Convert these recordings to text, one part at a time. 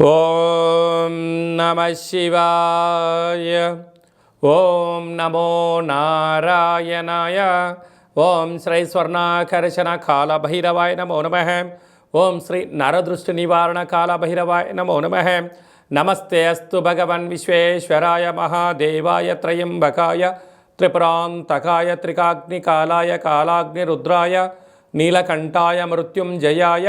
ఓం నమ శివాయ ఓం నమో నారాయణాయ ఓం శ్రీ స్వర్ణాకర్షణ కాలభైరవాయ నమో నమ ఓం శ్రీ నరదృష్టి నివారణ కాలభైరవాయ నమో నమ నమస్తే అస్తు భగవన్ విశ్వేశ్వరాయ మహాదేవాయ త్రయంబకాయ త్రిపురాంతకాయ త్రికాగ్నికాలాయ కాలాగ్నిరుద్రాయ నీలకంఠాయ మృత్యుంజయాయ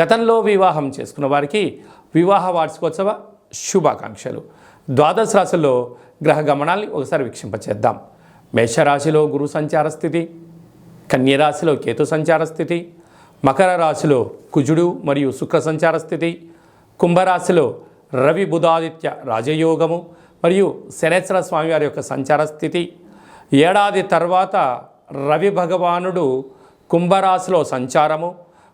గతంలో వివాహం చేసుకున్న వారికి వివాహ వార్షికోత్సవ శుభాకాంక్షలు. ద్వాదశ రాశుల్లో గ్రహ గమనాల్ని ఒకసారి వీక్షింపచేద్దాం. మేషరాశిలో గురు సంచార స్థితి కన్యరాశిలో కేతు సంచార స్థితి మకర రాశిలో కుజుడు మరియు శుక్ర సంచార స్థితి కుంభరాశిలో రవి బుధాదిత్య రాజయోగము మరియు శనేశ్వర స్వామివారి యొక్క సంచార స్థితి. ఏడాది తర్వాత రవి భగవానుడు కుంభరాశిలో సంచారము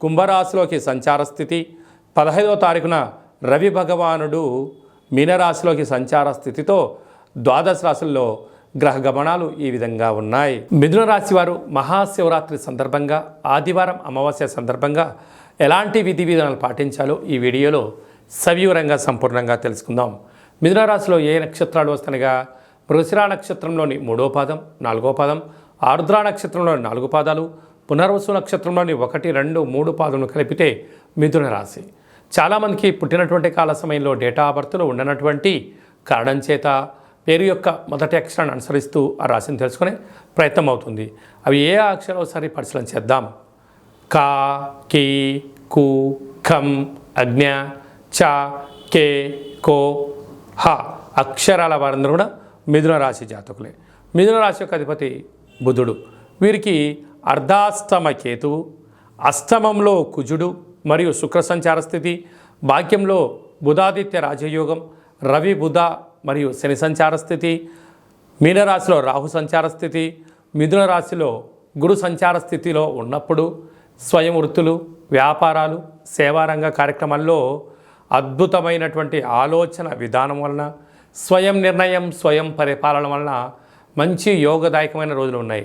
కుంభరాశిలోకి సంచార స్థితి. పదహైదవ తారీఖున రవి భగవానుడు మీనరాశిలోకి సంచార స్థితితో ద్వాదశ రాశుల్లో గ్రహ గమనాలు ఈ విధంగా ఉన్నాయి. మిథున రాశి వారు మహాశివరాత్రి సందర్భంగా ఆదివారం అమావాస్య సందర్భంగా ఎలాంటి విధి విధానాలు పాటించాలో ఈ వీడియోలో సవివరంగా సంపూర్ణంగా తెలుసుకుందాం. మిథున రాశిలో ఏ నక్షత్రాలు వస్తనగా మృగశిరా నక్షత్రంలోని మూడో పాదం నాలుగో పాదం ఆరుద్ర నక్షత్రంలోని నాలుగు పాదాలు పునర్వసు నక్షత్రంలోని ఒకటి రెండు మూడు పాదములు కలిపితే మిథున రాశి. చాలామందికి పుట్టినటువంటి కాల సమయంలో డేటా ఆఫ్ బర్త్లో ఉండనటువంటి కారణం చేత పేరు యొక్క మొదటి అక్షరాన్ని అనుసరిస్తూ ఆ రాశిని తెలుసుకునే ప్రయత్నం అవుతుంది. అవి ఏ అక్షరాలు ఒకసారి పరిశీలన చేద్దాం. కా కి కు ఖం అజ్ఞ చ కే కో హ అక్షరాల వారందరూ కూడా మిథున రాశి జాతకులే. మిథున రాశి యొక్క అధిపతి బుధుడు. వీరికి అర్ధాష్టమ కేతువు అష్టమంలో కుజుడు మరియు శుక్ర సంచార స్థితి భాగ్యంలో బుధాదిత్య రాజయోగం రవి బుధ మరియు శని సంచార స్థితి మీనరాశిలో రాహు సంచార స్థితి మిథున రాశిలో గురు సంచార స్థితిలో ఉన్నప్పుడు స్వయం వృత్తులు వ్యాపారాలు సేవారంగ కార్యక్రమాల్లో అద్భుతమైనటువంటి ఆలోచన విధానం వలన స్వయం నిర్ణయం స్వయం పరిపాలన వలన మంచి యోగదాయకమైన రోజులు ఉన్నాయి.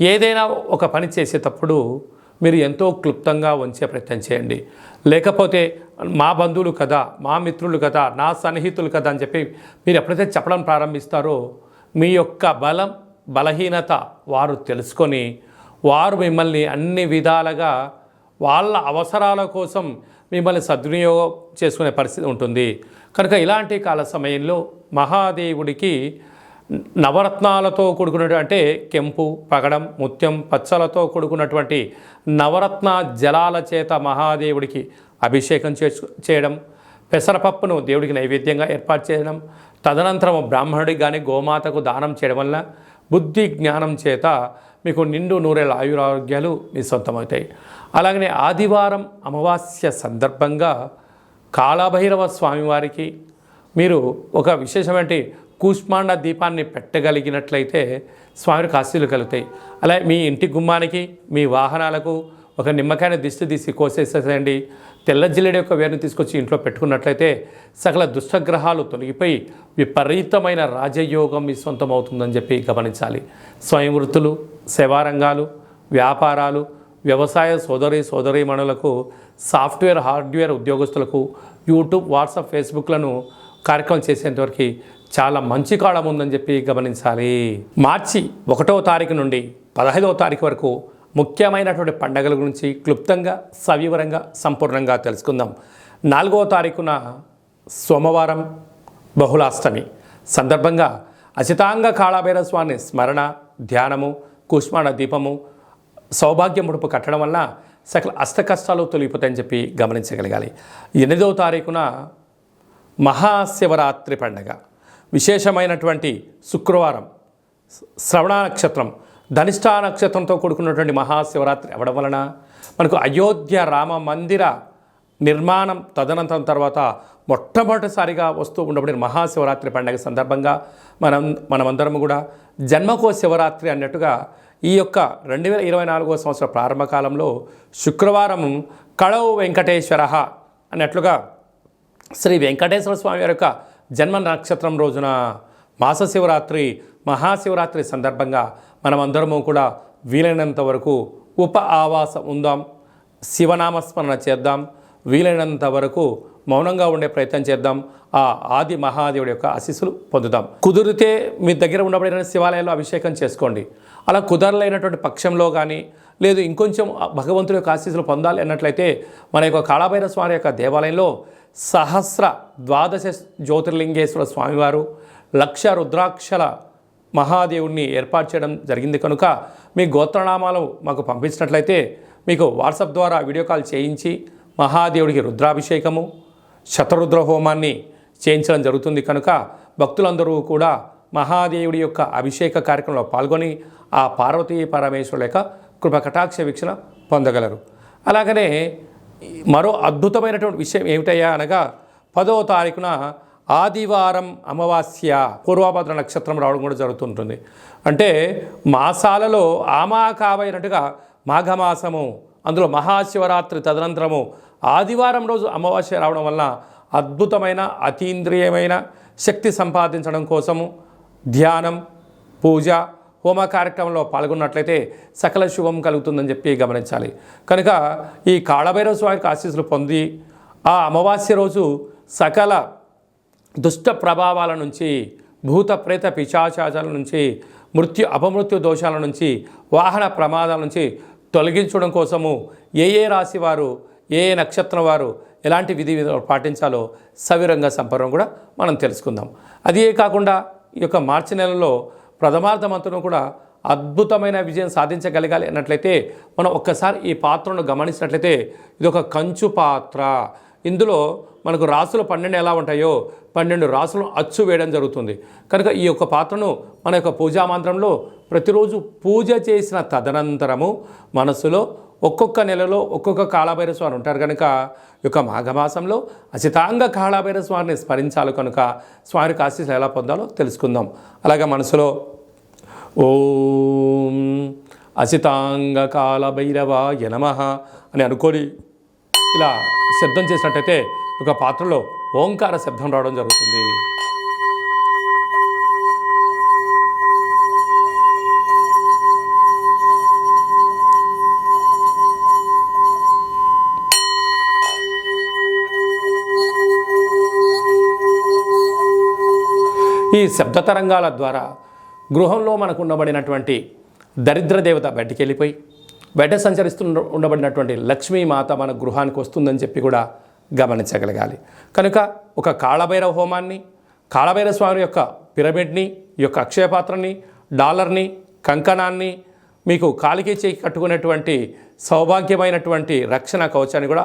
ఏదైనా ఒక పని చేసేటప్పుడు మీరు ఎంతో క్లుప్తంగా ఉంచే ప్రయత్నం చేయండి. లేకపోతే మా బంధువులు కదా మా మిత్రులు కదా నా సన్నిహితులు కదా అని చెప్పి మీరు ఎప్పుడైతే చెప్పడం ప్రారంభిస్తారో మీ యొక్క బలం బలహీనత వారు తెలుసుకొని వారు మిమ్మల్ని అన్ని విధాలుగా వాళ్ళ అవసరాల కోసం మిమ్మల్ని సద్వినియోగం చేసుకునే పరిస్థితి ఉంటుంది. కనుక ఇలాంటి కాల సమయంలో మహాదేవుడికి నవరత్నాలతో కూడుకున్నటువంటి అంటే కెంపు పగడం ముత్యం పచ్చలతో కూడుకున్నటువంటి నవరత్న జలాల చేత మహాదేవుడికి అభిషేకం చేసు చేయడం పెసరపప్పును దేవుడికి నైవేద్యంగా ఏర్పాటు చేయడం తదనంతరం బ్రాహ్మణుడికి కానీ గోమాతకు దానం చేయడం వల్ల బుద్ధి జ్ఞానం చేత మీకు నిండు నూరేళ్ళ ఆయురారోగ్యాలు మీ సొంతమవుతాయి. అలాగనే ఆదివారం అమావాస్య సందర్భంగా కాళభైరవ స్వామివారికి మీరు ఒక విశేషమైన కూష్మాండ దీపాన్ని పెట్టగలిగినట్లయితే స్వామికి ఆశీలు కలుగుతాయి. అలా మీ ఇంటి గుమ్మానికి మీ వాహనాలకు ఒక నిమ్మకాయని దిష్టి తీసి కోసేసేసేయండి. తెల్ల జిల్లెడ యొక్క వేరుని తీసుకొచ్చి ఇంట్లో పెట్టుకున్నట్లయితే సకల దుష్టగ్రహాలు తొలగిపోయి విపరీతమైన రాజయోగం మీ సొంతం అవుతుందని చెప్పి గమనించాలి. స్వయం వృత్తులు సేవారంగాలు వ్యాపారాలు వ్యవసాయ సోదరి సోదరీమణులకు సాఫ్ట్వేర్ హార్డ్వేర్ ఉద్యోగస్తులకు యూట్యూబ్ వాట్సాప్ ఫేస్బుక్లను కార్యక్రమం చేసేంతవరకు చాలా మంచి కాలం ఉందని చెప్పి గమనించాలి. మార్చి ఒకటవ తారీఖు నుండి పదహైదవ తారీఖు వరకు ముఖ్యమైనటువంటి పండగల గురించి క్లుప్తంగా సవివరంగా సంపూర్ణంగా తెలుసుకుందాం. నాలుగవ తారీఖున సోమవారం బహుళాష్టమి. సందర్భంగా అచితాంగ కాళాభైర స్వామి స్మరణ ధ్యానము కుష్మాణ దీపము సౌభాగ్య ముడుపు కట్టడం వలన సకల అష్ట కష్టాలు చెప్పి గమనించగలగాలి. ఎనిమిదవ తారీఖున మహాశివరాత్రి పండగ. విశేషమైనటువంటి శుక్రవారం శ్రవణ నక్షత్రం ధనిష్ఠా నక్షత్రంతో కూడుకున్నటువంటి మహాశివరాత్రి అవ్వడం వలన మనకు అయోధ్య రామ మందిర నిర్మాణం తదనంతరం తర్వాత మొట్టమొదటిసారిగా వస్తూ ఉండబడిన మహాశివరాత్రి పండగ సందర్భంగా మనం మనమందరం కూడా జన్మకో శివరాత్రి అన్నట్టుగా ఈ యొక్క రెండు వేల ఇరవై నాలుగో సంవత్సర ప్రారంభ కాలంలో శుక్రవారం కళవు వెంకటేశ్వర అన్నట్లుగా శ్రీ వెంకటేశ్వర స్వామి యొక్క జన్మ నక్షత్రం రోజున మాస శివరాత్రి మహాశివరాత్రి సందర్భంగా మనమందరము కూడా వీలైనంత వరకు ఉప ఆవాసం ఉందాం శివనామస్మరణ చేద్దాం వీలైనంత వరకు మౌనంగా ఉండే ప్రయత్నం చేద్దాం ఆ ఆది మహాదేవుడి యొక్క ఆశీస్సులు పొందుదాం. కుదిరితే మీ దగ్గర ఉండబడిన శివాలయంలో అభిషేకం చేసుకోండి. అలా కుదరలేనటువంటి పక్షంలో కానీ లేదు ఇంకొంచెం భగవంతుడి యొక్క ఆశీస్సులు పొందాలి అన్నట్లయితే మన యొక్క కాళభైర స్వామి యొక్క దేవాలయంలో సహస్ర ద్వాదశ జ్యోతిర్లింగేశ్వర స్వామివారు లక్ష రుద్రాక్షల మహాదేవుణ్ణి ఏర్పాటు చేయడం జరిగింది కనుక మీ గోత్రనామాలు మాకు పంపించినట్లయితే మీకు వాట్సాప్ ద్వారా వీడియో కాల్ చేయించి మహాదేవుడికి రుద్రాభిషేకము శతరుద్ర హోమాన్ని చేయించడం జరుగుతుంది కనుక భక్తులందరూ కూడా మహాదేవుడి యొక్క అభిషేక కార్యక్రమంలో పాల్గొని ఆ పార్వతీ పరమేశ్వరుల యొక్క కృప కటాక్ష వీక్షణ పొందగలరు. అలాగనే మరో అద్భుతమైనటువంటి విషయం ఏమిటయ్యా అనగా పదో తారీఖున ఆదివారం అమావాస్య పూర్వభద్ర నక్షత్రం రావడం కూడా జరుగుతుంటుంది. అంటే మాసాలలో ఆమాకావైనట్టుగా మాఘమాసము అందులో మహాశివరాత్రి తదనంతరము ఆదివారం రోజు అమావాస్య రావడం వల్ల అద్భుతమైన అతీంద్రియమైన శక్తి సంపాదించడం కోసము ధ్యానం పూజ హోమ కార్యక్రమంలో పాల్గొన్నట్లయితే సకల శుభం కలుగుతుందని చెప్పి గమనించాలి. కనుక ఈ కాళభైరవ స్వామికి ఆశీస్సులు పొంది ఆ అమావాస్య రోజు సకల దుష్ట ప్రభావాల నుంచి భూత ప్రేత పిశాచాచాల నుంచి మృత్యు అపమృత్యు దోషాల నుంచి వాహన ప్రమాదాల నుంచి తొలగించడం కోసము ఏ ఏ రాశి వారు ఏ ఏ నక్షత్రం వారు ఎలాంటి విధి విధాలు పాటించాలో సవిరంగా సంపర్వం కూడా మనం తెలుసుకుందాం. అదే కాకుండా ఈ యొక్క మార్చి నెలలో ప్రథమార్థమంతను కూడా అద్భుతమైన విజయం సాధించగలగాలి అన్నట్లయితే మనం ఒక్కసారి ఈ పాత్రను గమనించినట్లయితే ఇది ఒక కంచు పాత్ర. ఇందులో మనకు రాసులు పన్నెండు ఎలా ఉంటాయో పన్నెండు రాసులను అచ్చు వేయడం జరుగుతుంది. కనుక ఈ యొక్క పాత్రను మన యొక్క పూజా మంత్రంలో ప్రతిరోజు పూజ చేసిన తదనంతరము మనసులో ఒక్కొక్క నెలలో ఒక్కొక్క కాళభైర స్వామి ఉంటారు కనుక యొక్క మాఘమాసంలో అచితాంగ కాళభైర స్వామిని స్మరించాలి కనుక స్వామికి ఆశీస్సులు ఎలా పొందాలో తెలుసుకుందాం. అలాగే మనసులో ఓం అచితాంగ కాళభైరవాయ నమ అని అనుకొని ఇలా శబ్దం చేసినట్టయితే ఒక పాత్రలో ఓంకార శబ్దం రావడం జరుగుతుంది. ఈ శబ్ద తరంగాల ద్వారా గృహంలో మనకు ఉండబడినటువంటి దరిద్ర దేవత బయటికి వెళ్ళిపోయి బయట సంచరిస్తు ఉండబడినటువంటి లక్ష్మీమాత మన గృహానికి వస్తుందని చెప్పి కూడా గమనించగలగాలి. కనుక ఒక కాళభైరవ హోమాన్ని కాళభైరవ స్వామి యొక్క పిరమిడ్ని ఈ యొక్క అక్షయపాత్రని డాలర్ని కంకణాన్ని మీకు కాలికి చేయి కట్టుకునేటువంటి సౌభాగ్యమైనటువంటి రక్షణ కవచాన్ని కూడా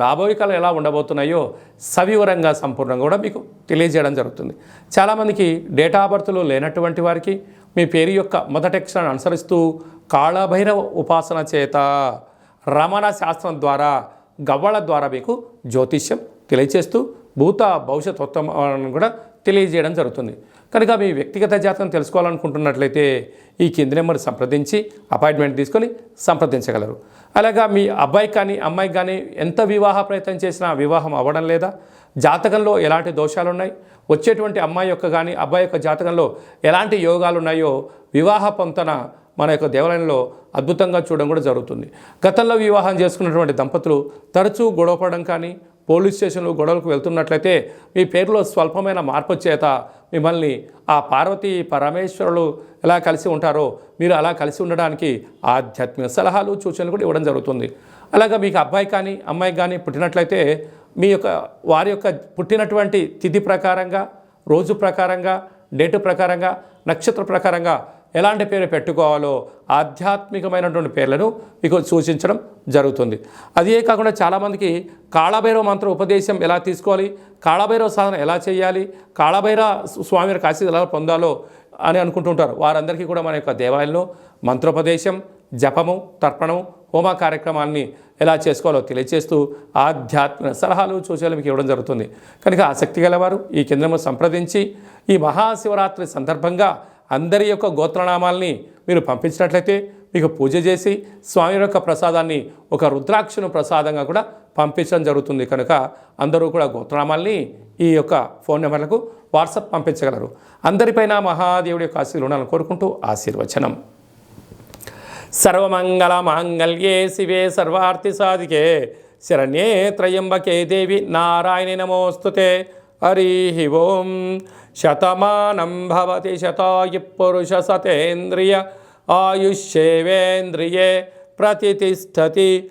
రాబోయే కాలం ఎలా ఉండబోతున్నాయో సవివరంగా సంపూర్ణంగా కూడా మీకు తెలియజేయడం జరుగుతుంది. చాలామందికి డేటా బర్త్లు లేనటువంటి వారికి మీ పేరు యొక్క మొదటి అక్షరాన్ని అనుసరిస్తూ కాళభైరవ ఉపాసన చేత రమణ శాస్త్రం ద్వారా గవ్వల ద్వారా మీకు జ్యోతిష్యం తెలియచేస్తూ భూత భవిష్యత్ ఉత్తమాలను కూడా తెలియజేయడం జరుగుతుంది. కనుక మీ వ్యక్తిగత జాతకం తెలుసుకోవాలనుకుంటున్నట్లయితే ఈ కింది నెంబర్ సంప్రదించి అపాయింట్మెంట్ తీసుకొని సంప్రదించగలరు. అలాగా మీ అబ్బాయి కానీ అమ్మాయికి కానీ ఎంత వివాహ ప్రయత్నం చేసినా వివాహం అవ్వడం లేదా జాతకంలో ఎలాంటి దోషాలు ఉన్నాయి వచ్చేటువంటి అమ్మాయి యొక్క కానీ అబ్బాయి యొక్క జాతకంలో ఎలాంటి యోగాలు ఉన్నాయో వివాహ పొంతన మన యొక్క దేవాలయంలో అద్భుతంగా చూడడం కూడా జరుగుతుంది. గతంలో వివాహం చేసుకున్నటువంటి దంపతులు తరచూ గొడవపడడం కానీ పోలీస్ స్టేషన్లో గొడవలకు వెళ్తున్నట్లయితే మీ పేరులో స్వల్పమైన మార్పు చేత మిమ్మల్ని ఆ పార్వతీ పరమేశ్వరులు ఎలా కలిసి ఉంటారో మీరు అలా కలిసి ఉండడానికి ఆధ్యాత్మిక సలహాలు సూచనలు కూడా ఇవ్వడం జరుగుతుంది. అలాగా మీకు అబ్బాయి కానీ అమ్మాయి కానీ పుట్టినట్లయితే మీ యొక్క వారి యొక్క పుట్టినటువంటి తిథి ప్రకారంగా రోజు ప్రకారంగా డేటు ప్రకారంగా నక్షత్ర ప్రకారంగా ఎలాంటి పేరు పెట్టుకోవాలో ఆధ్యాత్మికమైనటువంటి పేర్లను మీకు సూచించడం జరుగుతుంది. అదే కాకుండా చాలామందికి కాళభైరవ మంత్ర ఉపదేశం ఎలా తీసుకోవాలి? కాళభైరవ సాధన ఎలా చేయాలి? కాళభైరవ స్వామి కాశీ ఎలా పొందాలో అని అనుకుంటుంటారు. వారందరికీ కూడా మన యొక్క దేవాలయంలో మంత్రోపదేశం జపము తర్పణము హోమ కార్యక్రమాన్ని ఎలా చేసుకోవాలో తెలియజేస్తూ ఆధ్యాత్మిక సలహాలు సూచనలు మీకు ఇవ్వడం జరుగుతుంది. కనుక ఆసక్తి గలవారు ఈ కేంద్రము సంప్రదించి ఈ మహాశివరాత్రి సందర్భంగా అందరి యొక్క గోత్రనామాల్ని మీరు పంపించినట్లయితే మీకు పూజ చేసి స్వామి యొక్క ప్రసాదాన్ని ఒక రుద్రాక్షను ప్రసాదంగా కూడా పంపించడం జరుగుతుంది కనుక అందరూ కూడా గోత్రనామాల్ని ఈ యొక్క ఫోన్ నెంబర్లకు వాట్సాప్ పంపించగలరు. అందరిపైన మహాదేవుడి యొక్క ఆశీర్వాదాలను ఉండాలని కోరుకుంటూ ఆశీర్వచనం. సర్వమంగళ మాంగళ్యే శివే సర్వార్థి సాధికే. శరణ్యే త్రయంబకే దేవి నారాయణి నమోస్తుతే. హరి ఓం. శతమానం భవతి శతాయు పురుష సతేంద్రియ ఆయుష్యేవేంద్రియే ప్రతిష్టతి.